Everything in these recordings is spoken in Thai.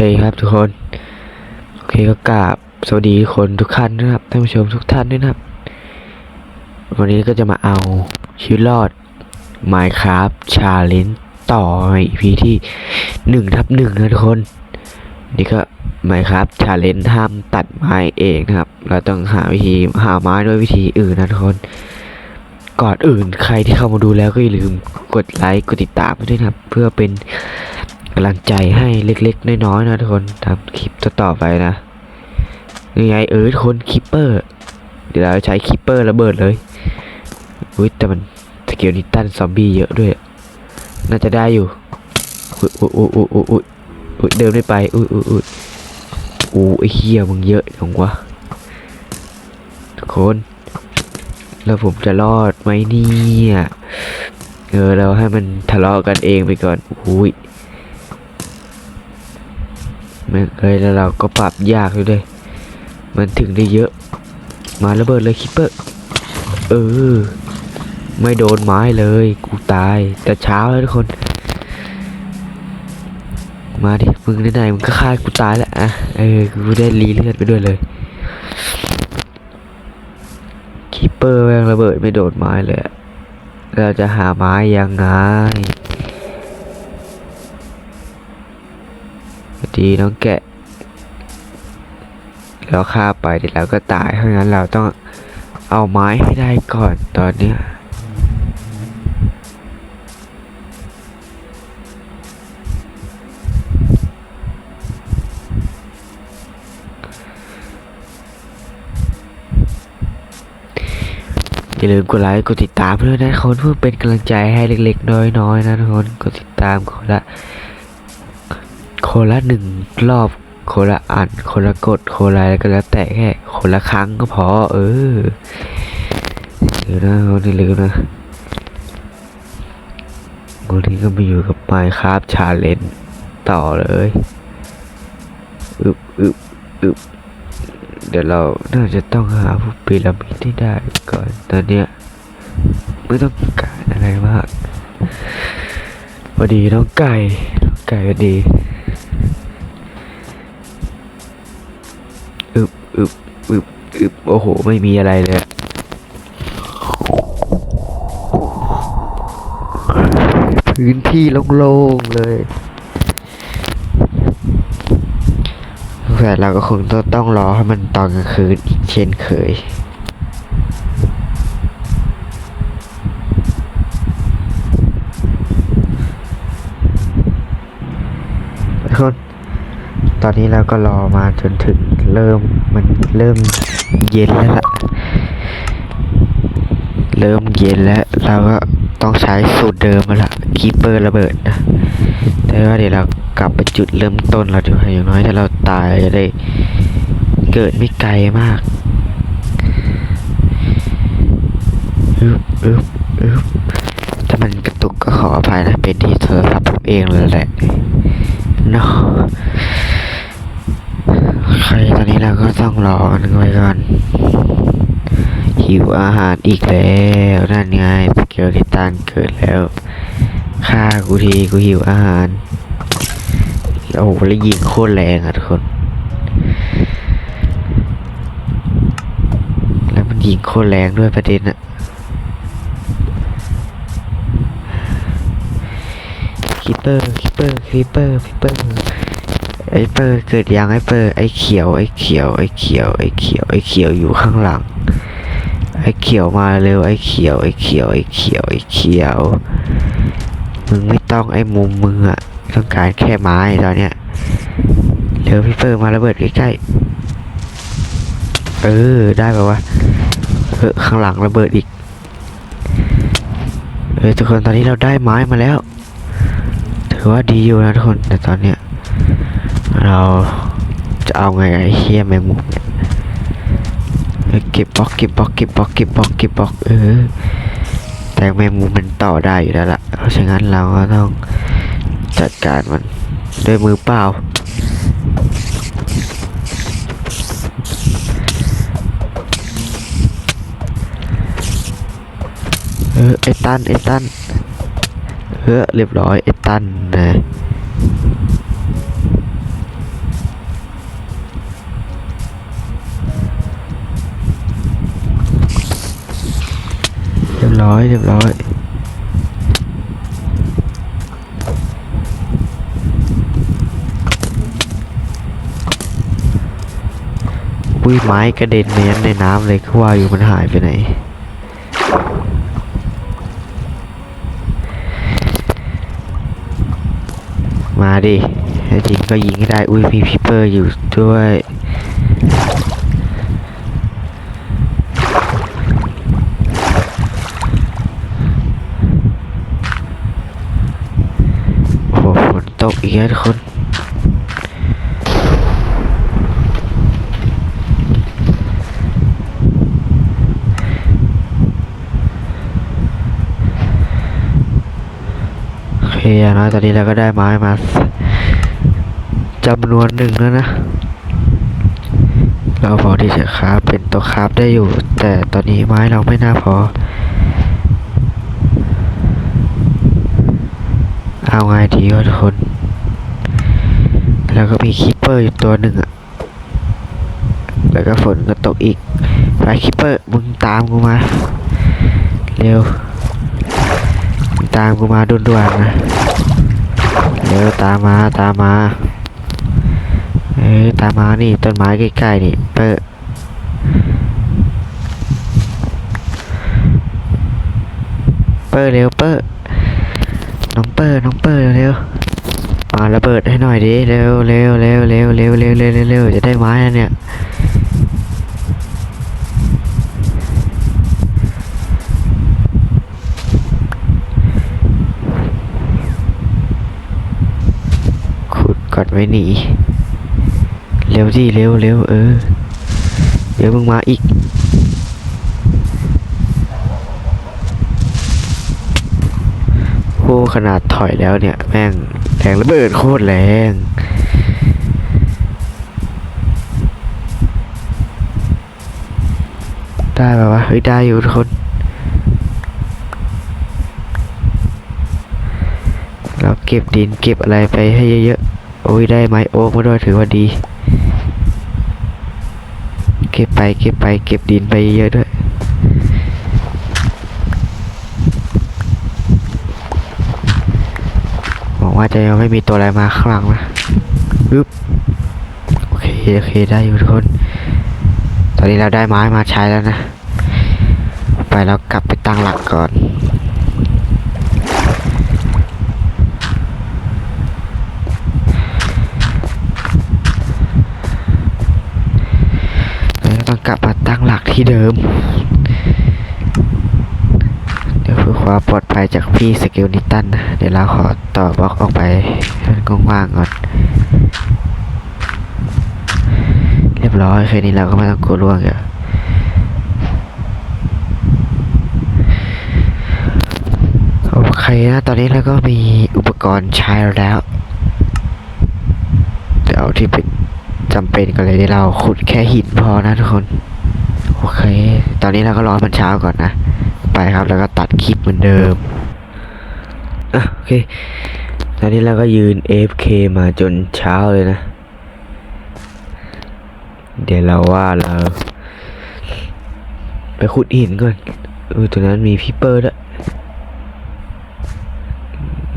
คครับทุกคน โอเคก็กราบสวัสดีคนทุกท่านนะครับท่านผู้ชมทุกท่านด้วยนะครับ วันนี้ก็จะมาเอาชีวิตรอด Minecraft Challenge ต่อใน EP ที่หนึ่งทับหนึ่งนะทุกคน นี่ก็ Minecraft Challenge ห้ามตัดไม้เองนะครับ เราต้องหาวิธีหาไม้ด้วยวิธีอื่นนะทุกคน ก่อนอื่นใครที่เข้ามาดูแล้วก็อย่าลืมกดไลค์กดติดตามด้วยนะครับ เพื่อเป็นำลังใจให้เล็กๆ น้อยๆนะทุกคนทำคลิปต่อไปนะยังไงเออทุกคนคิปเปอร์ เดี๋ยวเราใช้คิปเปอร์ระเบิดเลยอุ้ยแต่มันสเกลนิตันซอมบี้เยอะด้วย น่าจะได้อยู่อุ้ยอุ้ยอุ้ยอุ้ยอุ้ยอุ้ยเดินไม่ไปอุ้ยอุ้ยอุ้ยอู้ไอ้เหี้ยมึงเยอะจังวะทุกคน แล้วผมจะรอดไหมเนี่ยเออเราให้มันทะเลาะกันเองไปก่อนอุ้ย ไม่เคยแล้วเราก็ปรับยากด้วยเวยมันถึงได้เยอะ มาระเบิดเลยคิปเปอร์เออ ไม่โดนไม้เลย กูตาย แต่เช้าแล้วทุกคน มาดิ มึงไหนๆมึงก็ฆ่ากูตายแล้วอะ เออ กูได้รีเลือดไปด้วยเลย คิปเปอร์แม่งระเบิดไม่โดนไม้เลย เราจะหาไม้ยังไง ดีน้องแกะ เราฆ่าไปเดี๋ยวเราก็ตายเพราะงั้นเราต้องเอาไม้ให้ได้ก่อนตอนเนี้ยอย่าลืมกดไลค์กดติดตามด้วยนะคนเพื่อเป็นกำลังใจให้เล็กๆ น้อยๆนะทุกคนกดติดตามคนละ คนละหนึ่งรอบคนละอันคนละกดคนละอะไรก็แล้วแต่แค่คนละครั้งก็พอ เออเดี๋ยวนะคนที่ลืมนะวันนี้ก็มาอยู่กับ Minecraft Challenge ต่อเลยอึบอึบอึบเดี๋ยวเราน่าจะต้องหาพวกพีระมิดที่ได้ก่อนตอนเนี้ยไม่ต้องการอะไรมากพอดีน้องไก่น้องไก่พอดี อึบอึบอึบอึบโอ้โห ไม่มีอะไรเลย พื้นที่โล่งๆเลยแต่เราก็คงต้องต้องรอให้มันตอนกลางคืนอีกเช่นเคย ทุก คน ตอนนี้เราก็รอมาจนถึงเริ่มมันเริ่มเย็นแล้วล่ะ เริ่มเย็นแล้ว เราก็ต้องใช้สูตรเดิมมาละคีเปอร์ระเบิดนะ แต่ว่าเดี๋ยวเรากลับไปจุดเริ่มต้นเราดีกว่าอย่างน้อยถ้าเราตายจะได้เกิดไม่ไกลมากอึบอึบอึบถ้ามันกระตุกก็ขออภัยนะ เป็นที่โทรศัพท์ผมเองเลยแหละ เนาะใครตอนนี้เราก็ต้องรอกันไว้ก่อน หิวอาหารอีกแล้วนั่นไงสเกลลิตันเกิดแล้วฆ่ากูทีกูหิวอาหารโอ้โหแล้วยิงโคตรแรงอะทุกคน แล้วมันยิงโคตรแรงด้วยประเด็นอะ คิปเปอร์คิปเปอร์คิปเปอร์คิปเปอร์ไอเปอร์เกิดยังไอเปอร์ไอเขียวไอเขียวไอเขียวไอเขียวไอเขียวอยู่ข้างหลัง ไอเขียวมาเร็วไอเขียวไอเขียวไอเขียวไอเขียวมึงไม่ต้องไอมุมมึงอะต้องการแค่ไม้ตอนเนี้ยเร็วพี่เปอร์มาระเบิดใกล้ๆเออได้ป่าวะเออข้างหลังระเบิดอีกเออทุกคนตอนนี้เราได้ไม้มาแล้ว ถือว่าดีอยู่นะทุกคนแต่ตอนเนี้ยเราจะเอาไงไอ้เฮียแมงมุมเนี่ยเก็บบล็อกเก็บบล็อกเก็บบล็อกเก็บบล็อกเก็บบล็อกเออแต่แมงมุมมันต่อได้อยู่แล้วล่ะเพราะฉะนั้นเราก็ต้องจัดการมันด้วยมือเปล่าเออไอ้ตันไอ้ตัน เรียบร้อยเอตันนะเรียบร้อยเรียบร้อยอุ้ยไม้กระเด็นเนี้ยในน้ำเลยคือว่าอยู่มันหายไปไหน มาดิถ้ายิงก็ยิงให้ได้ อุ้ยมีพิเปอร์อยู่ด้วยโอ้โหฝนตกอีกแล้วทุกคน โอเคอย่าง น้อยตอนนี้เราก็ได้ไม้มาจำนวนหนึ่งแล้วนะ เราพอที่จะคราฟเป็นตัวคราฟได้อยู่ แต่ตอนนี้ไม้เราไม่น่าพอ เอาไงดีวะทุกคน แล้วก็มีคิปเปอร์อยู่ตัวหนึ่งอะแล้วก็ฝนก็ตกอีกไปคิปเปอร์มึงตามกูมา เร็ว ตามกูมาด่วนๆนะเร็วตามมาตามมาเอ้ยตามมานี่ต้นไม้ใกล้ๆนี่เปอร์เปอร์เร็วเปอร์น้องเปอร์น้องเปอร์เร็วมาระเบิดให้หน่อยดิเร็วเร็วเร็วเร็วเร็วเร็วเร็วเร็วเร็วจะได้ไม้แล้วเนี่ย ขุดก่อน ไว้หนีเร็วดิเร็วเร็วเออ เดี๋ยวมึงมาอีก โอ้ขนาดถอยแล้วเนี่ย แม่งแรงระเบิดโคตรแรงได้ปะวะเฮ้ยได้อยู่ทุกคน เราเก็บดินเก็บอะไรไปให้เยอะๆ โอ้ยได้ไม้โอ๊กมาด้วยถือว่าดี เก็บไปเก็บไปเก็บดินไปเยอะด้วยหวังว่าจะยังไม่มีตัวอะไรมาข้างหลังนะปึ๊บโอเคโอเคได้อยู่ทุกคน ตอนนี้เราได้ไม้มาใช้แล้วนะ ไปแล้วกลับไปตั้งหลักก่อน แล้ว ตั้งหลักที่เดิม เดี๋ยวเพื่อความปลอดภัยจากพี่สเกลนิตันนะเดี๋ยวเราขอต่อบล็อกออกไปให้มันกว้างๆก่อน เรียบร้อยแค่นี้เราก็ไม่ต้องกลัวล่วงอะโอเคนะ ตอนนี้เราก็มีอุปกรณ์ใช้แล้ว เดี๋ยวที่เป็นจำเป็นก็เลยที่เราขุดแค่หินพอนะทุกคน โอเค ตอนนี้เราก็รอมันเช้าก่อนนะ ไปครับแล้วก็ตัดคลิปเหมือนเดิมอะโอเค ตอนนี้เราก็ยืน AFK มาจนเช้าเลยนะ เดี๋ยวเราว่าเรา ไปขุดหินก่อนเออตัวนั้นมีพิปเปอร์ด้วย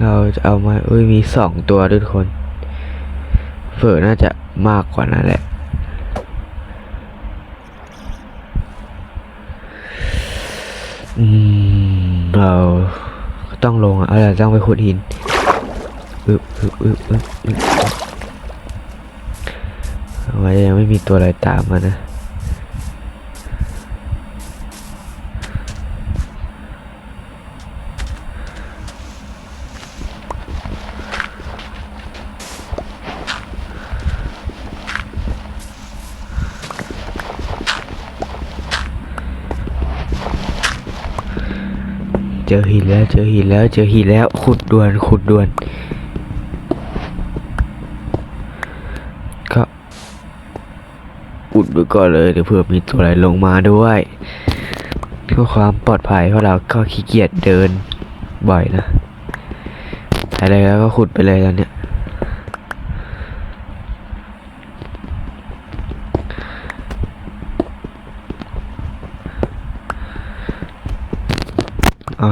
เราจะเอามาเอ้ยมีสองตัวด้วยทุกคนเฟอร์น่าจะมากกว่านั้นแหละ อืมเราต้องลงอะเราล่ะต้องไปขุดหินอึบอึบอึบอึบอึบเอาไว้ยังไม่มีตัวอะไรตามมานะ เจอหินแล้วเจอหินแล้วเจอหินแล้วขุดด่วนขุดด่วน ก็อุดไว้ก่อนเลยเดี๋ยวเผื่อมีตัวอะไรลงมาด้วยเพื่อความปลอดภัยเพราะเราก็ขี้เกียจเดินบ่อยนะอะไรแล้วก็ขุดไปเลยตอนเนี้ย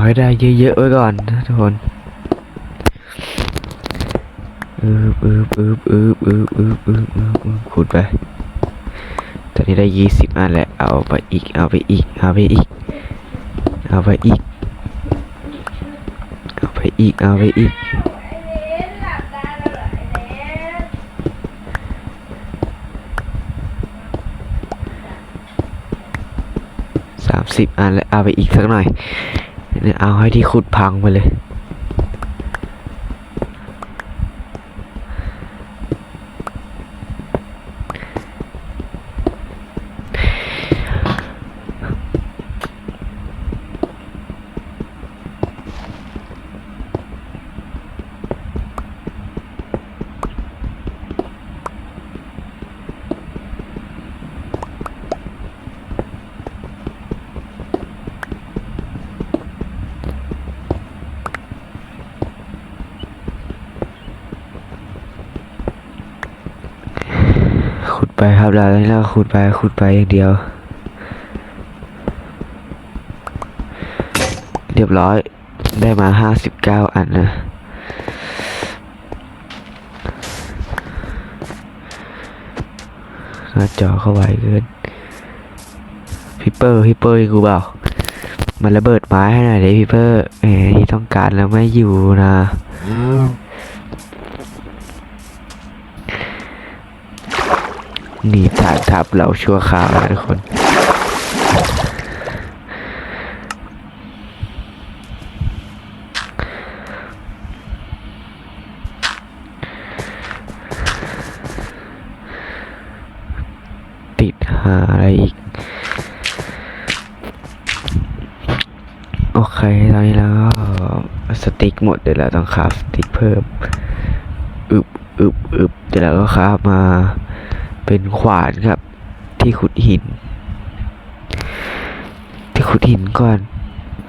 ให้ได้เยอะๆไว้ก่อนนะทุกคนอึบอึบอึบอึบอึบอึบอึบอึบอึบขุดไป ตอนนี้ได้ยี่สิบอันแล้วเอาไปอีก เอาไปอีก เอาไปอีก เอาไปอีก เอาไปอีก เอาไปอีกสามสิบอันแล้วเอาไปอีกสักหน่อย เอาให้ที่ขุดพังไปเลย ขุด ไปครับแล้วเราขุดไปขุดไปอย่างเดียว เรียบร้อยได้มาห้าสิบเก้าอันนะหน้าจอเข้าไวเกินพี่เปอร์พี่เปอร์กูเปล่ามันระเบิดไม้ให้หน่อยดิพี่เปอร์แหมที่ต้องการแล้วไม่อยู่นะ หนีฐานทัพเราชั่วคราวนะทุกคน ติดหาอะไรอีก โอเคตอนนี้แล้วก็สติ๊กหมดเดี๋ยวเราต้องคราฟสติ๊กเพิ่ม อึบอึบอึบเดี๋ยวเราก็คราฟมา เป็นขวานครับ ที่ขุดหิน ที่ขุดหินก่อน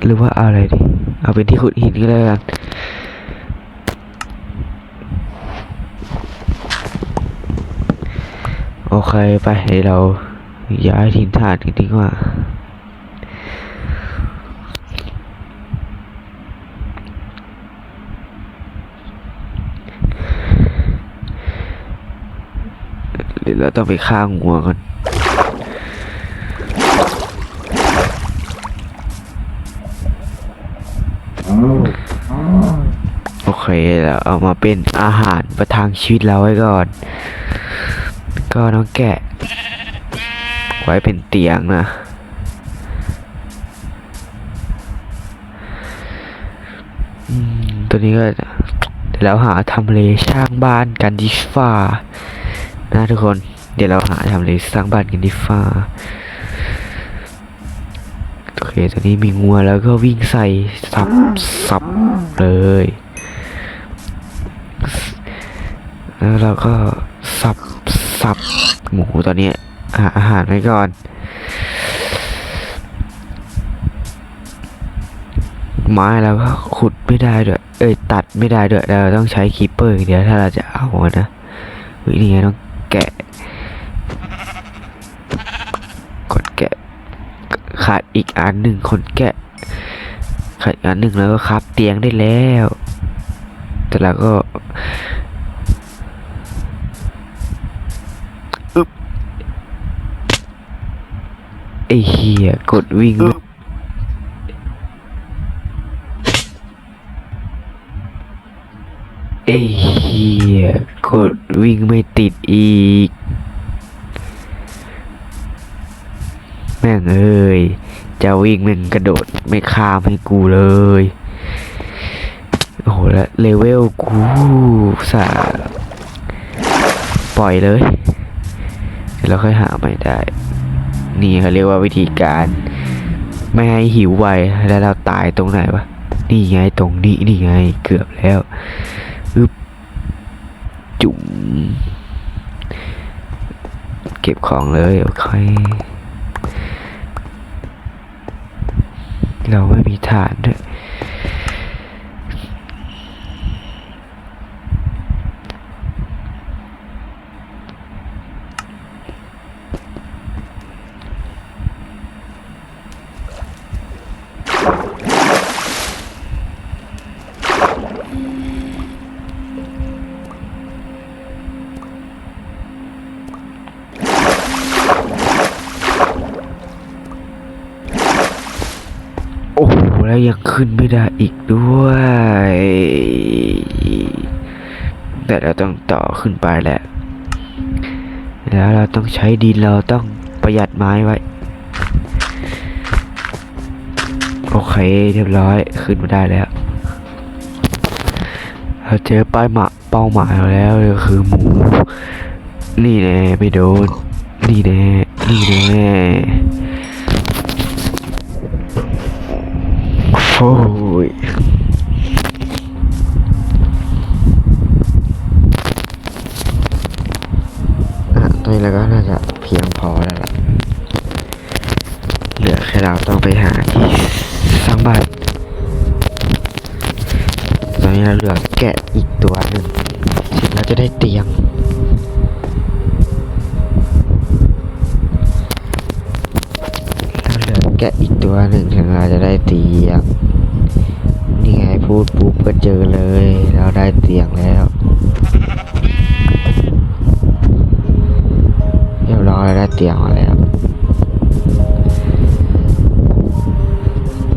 หรือว่าอะไรดีเอาเป็นที่ขุดหินก็แล้วกันโอเคไปเดี๋ยวเราย้ายถิ่นฐานกันดีกว่า เดี๋ยวเราต้องไปฆ่างัวก่อนโอเคแล้วเอามาเป็นอาหารประทังชีวิตเราไว้ก่อน ก็น้องแกะ ไว้เป็นเตียงนะตัวนี้ก็เดี๋ยวเราหาทำเลสร้างบ้านกันดีฟ้า นะทุกคน เดี๋ยวเราหาทำเลยสร้างบ้านกันดีฟ้าโอเคตอนนี้มีงัวแล้วก็วิ่งใส่สับสับเลยแล้วเราก็สับสับหมูตอนนี้หาอาหารไว้ก่อนไม้เราก็ขุดไม่ได้ด้วย เอ้ยตัดไม่ได้ด้วย เราต้องใช้คีเปอร์อย่างเดียวถ้าเราจะเอานะวินี่ไงต้อง กดแกะขาดอีกอันหนึ่งคนแกะขาดอีกอันหนึ่งแล้วก็ครับ เตียงได้แล้ว แต่เราก็อึ๊บไอ้เหี้ยกดวิ่งไม่ไอ้เหี้ยกดวิ่งไม่ติดอีก แม่งเอ้ยจะวิ่งแม่งกระโดดไม่ข้ามให้กูเลยโอ้โหแล้วเลเวลกูสาปล่อยเลยเดี๋ยวเราค่อยหาใหม่ได้ นี่เขาเรียกว่าวิธีการ ไม่ให้หิวไวแล้วเราตายตรงไหนวะนี่ไงตรงนี้นี่ไงเกือบแล้วอึบจุ่มเก็บของเลยโอเค เราไม่มีฐานด้วย แล้วยังขึ้นไม่ได้อีกด้วย แต่เราต้องต่อขึ้นไปแหละ แล้วเราต้องใช้ดินเราต้องประหยัดไม้ไว้ โอเคเรียบร้อยขึ้นมาได้แล้ว เราเจอป้ายหมาเป้าหมายเราแล้วก็คือหมู นี่แน่ไม่โดน นี่แน่นี่แน่ โ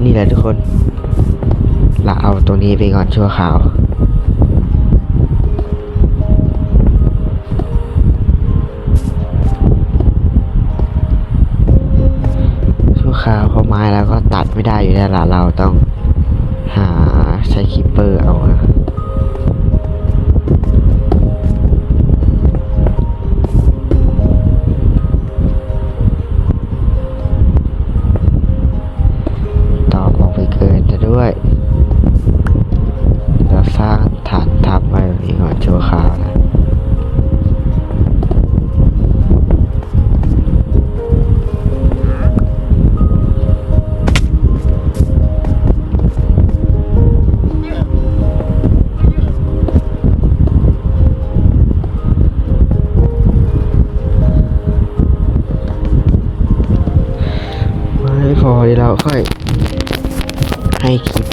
นี่แหละทุกคน เราเอาตัวนี้ไปก่อนชั่วคราวชั่วคราวเพราะไม้แล้วก็ตัดไม่ได้อยู่แล้วล่ะเราต้องหาใช้คิปเปอร์เอานะ ค่อย ให้คิป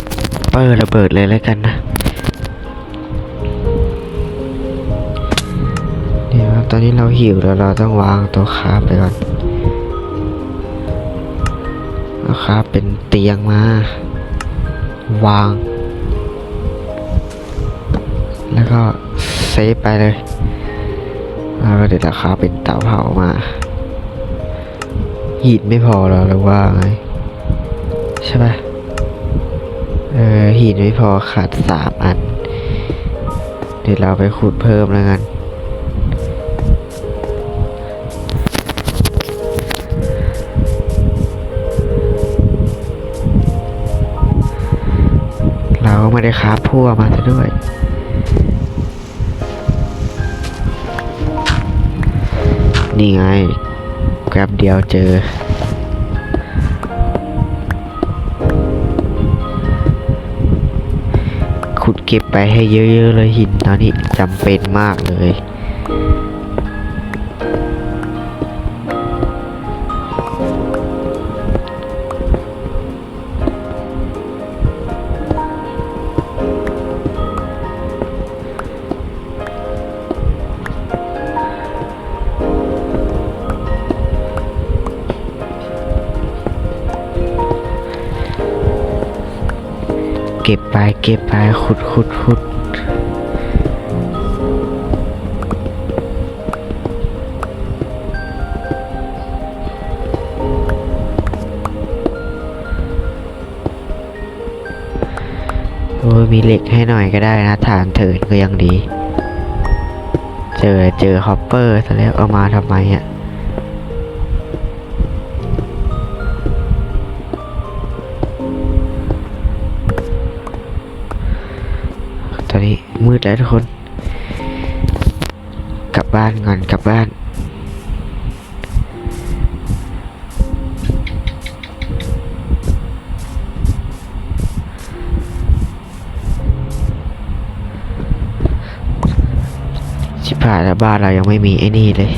เปอร์ระเบิดเลยแล้วกันนะเดี๋ยวตอนนี้เราหิวแล้วเราต้องวางตัวคาไปก่อนเอาคาเป็นเตียงมา วาง แล้วก็เซฟไปเลยแล้วก็เดี๋ยวราคาเป็นเตาเผามาหีดไม่พอหรอหรือว่าไง ใช่ปะเออหีดไม่พอขาดสามอัน เดี๋ยวเราไปขุดเพิ่มแล้วกันเราก็ไม่ได้คราพั่วมาซะด้วยนี่ไงแกรบเดียวเจอ เก็บไปให้เยอะๆเลยหินตอนนี้จำเป็นมากเลย ก็บไปเก็บไปขุดขุดขุดโอ้ยมีเหล็กให้หน่อยก็ได้นะฐานเถินก็ยังดี เจอเจอฮอปเปอร์ซะแล้วเอามาทำไมอะ แล้วทุกคน กลับบ้านก่อนกลับบ้านชิบหายแล้วบ้านเรายังไม่มีไอ้นี่เลย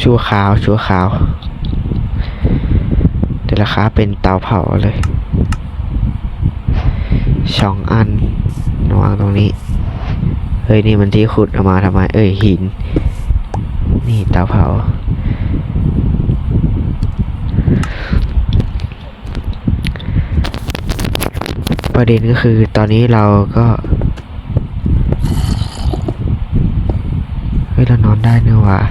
โชั่วคราว ชั่วคราว แต่ราคาเป็นเตาเผาเลยสองอันวางตรงนี้ เฮ้ย นี่มันที่ขุดออกมาทำไม เอ้ย หิน นี่เตาเผา ประเด็นก็คือตอนนี้เราก็เฮ้ยเรานอนได้เนอะวะ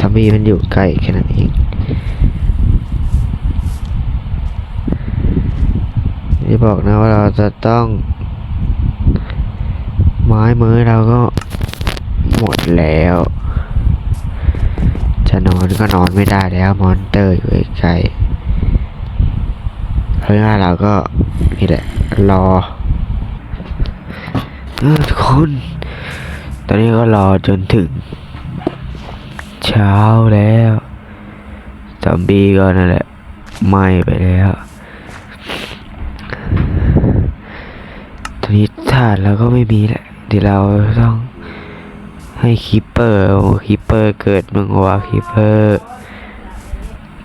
ต่ทอมบี้มันอยู่ไกลแค่นั้นเองจะบอกนะว่าเราจะต้อง ไม้มือเราก็หมดแล้ว จะนอนก็นอนไม่ได้แล้วมอนเตอร์อยู่ไกลเพราะงั้นเราก็นี่แหละรอเออทุกคน ตอนนี้ก็รอจนถึง เช้าแล้วซอมบี้ก็นั่นแหละไหม้ไปแล้วตอนนี้ถาดเราก็ไม่มีแหละเดี๋ยวเราต้องให้คีปเปอร์คีปเปอร์เกิดมึงวะคีปเปอร์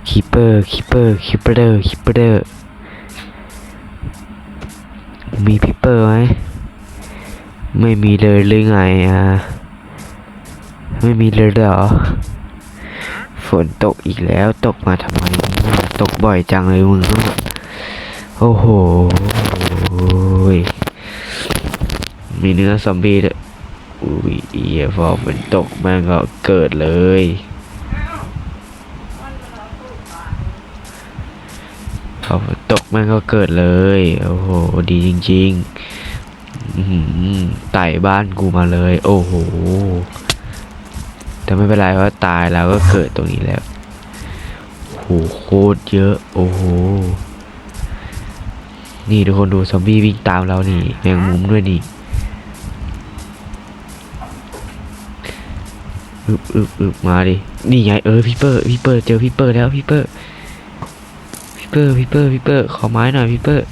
คีปเปอร์คีปเปอร์คีปเปอร์คีปเปอร์มีพีเปอร์ไหมไม่มีเลยหรือไงอะ ไม่มีเลยเหรอ ฝนตกอีกแล้ว ตกมาทำไม ตกบ่อยจังเลยมึง โอ้โห มีเนื้อซอมบี้ด้วยอุ้ยเอียพอฝนตกแม่งก็เกิดเลยพอฝนตกแม่งก็เกิดเลย โอ้โห ดีจริง ๆไต่บ้านกูมาเลย โอ้โห แต่ไม่เป็นไรเพราะตายแล้วก็เกิดตรงนี้แล้วโหโคตรเยอะ โอ้โห นี่ทุกคนดูซอมบี้วิ่งตามเรานี่แมงมุมด้วยนี่อึบอึบอึบมาดิ นี่ไงเออพี่เปอร์พี่เปอร์เจอพี่เปอร์แล้วพี่เปอร์พี่เปอร์พี่เปอร์พี่เปอร์ขอไม้หน่อยพี่เปอร์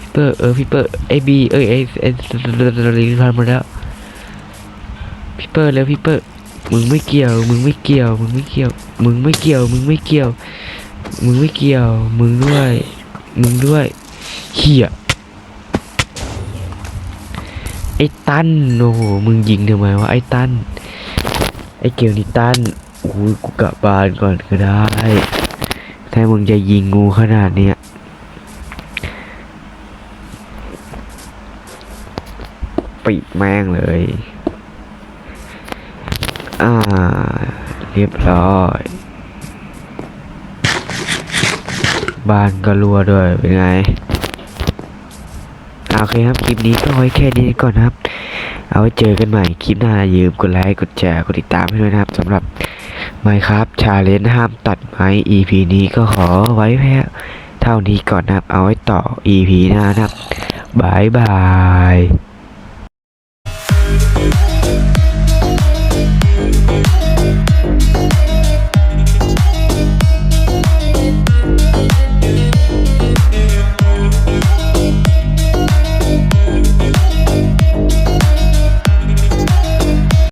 พี่เปอร์เออพี่เปอร์ไอบีเอ้ยไอไอลิงพันมดแล้วพี่เปอร์แล้วพี่เปอร์ มึงไม่เกี่ยว มึงไม่เกี่ยว มึงไม่เกี่ยว มึงไม่เกี่ยว มึงไม่เกี่ยว มึงไม่เกี่ยว มึงด้วย มึงด้วยเหี้ยไอ้ตั้นโอ้โห มึงยิงทำไมวะไอ้ตั้นไอ้เกลนี่ตั้นโอ้ยกูกลับบ้านก่อนก็ได้ ถ้ามึงจะยิงงูขนาดเนี้ยปิดแม่งเลย อ่า เรียบร้อย บ้านก็รัวด้วย เป็นไงอ่าโอเคครับ คลิปนี้ก็ไว้แค่นี้ก่อนครับ เอาไว้เจอกันใหม่คลิปหน้ายืมกดไลค์ กดแชร์ กดติดตามให้ด้วยนะครับสำหรับ Minecraft Challenge ห้ามตัดไม้ EP นี้ก็ขอไว้แค่เท่านี้ก่อนนะครับ เอาไว้ต่อ EP หน้านะครับบายบาย